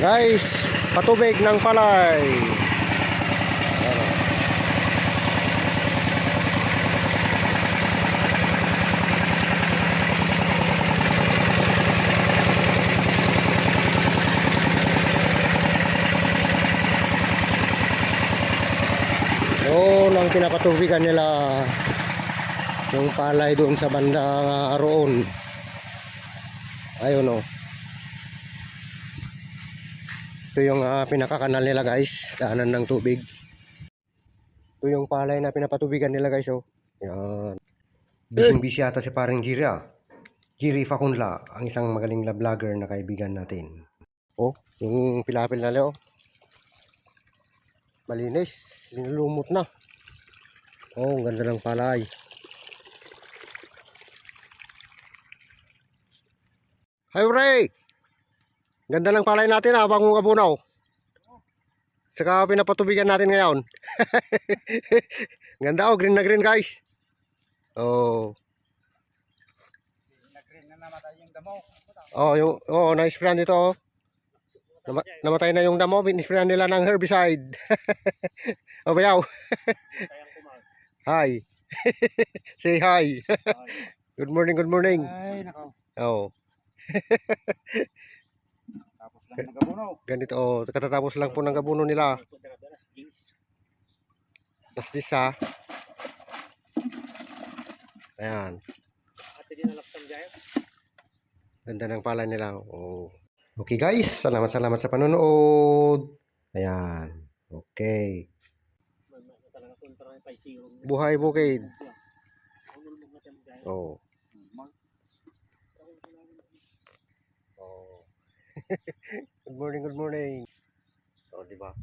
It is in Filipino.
Guys, patubig ng palay. Doon ang pinapatubigan nila yung palay doon sa banda roon. Ayun o. Ito yung ah, pinakakanal nila guys, daanan ng tubig. Ito yung palay na pinapatubigan nila guys oh. Yan. Bising-busy yata si paring Jiri ah. Jiri Facunla, ang isang magaling na vlogger na kaibigan natin. Oh, yung pilapil na leo. Malinis, nilumot na. Oh, ang ganda ng palay. Hi, Ray! Ganda ng palay natin ha, bagong abunaw. Saka pinapatubigan natin ngayon. Ganda oh, green na green guys. Oh. Nag-green na namatay yung damo. Oh, yung oh, na-sprayan dito oh. Nama- namatay na yung damo, in-sprayan nila ng herbicide. oh, bayaw. Hi. Say hi. Good morning, good morning. Ay, nakaw. Oh. Ganito oh, katatapos lang po ng gabuno nila. Last this ha. Ayan. Ganda ng pala nila. Oh. Okay guys, salamat salamat sa panonood. Ayan. Okay. Talaga kontra ng 5-0. Buhay bukid. Oh. good morning, good morning. Oh, di ba?